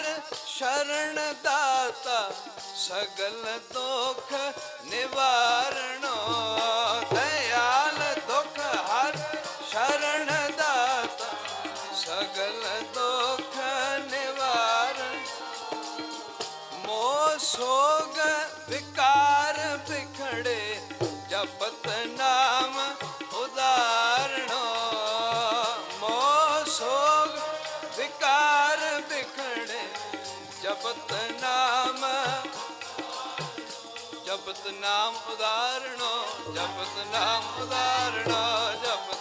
ਹਰ ਸ਼ਰਣ ਦਾਤਾ ਸਗਲ ਦੁਖ ਨਿਵਾਰਣੋ ਦਇਆਲ ਦੁਖ ਹਰ ਸ਼ਰਣ ਦਾਤਾ ਸਗਲ ਦੁਖ ਨਿਵਾਰ ਮੋ ਸੋਗ ਵਿਕਾਰ ਵਿਖੜੇ, ਜਪਤ ਨਾਮ ਉਦਾਰਣੋ ਮੋ ਸੋਗ ਵਿਕਾਰ ਵਿਖੜੇ ਜਪਤ ਨਾਮ ਜਪਤ ਨਾਮ ਉਦਾਰਣੋ ਜਪਤ ਨਾਮ ਉਦਾਰਣੋ ਜਪਤ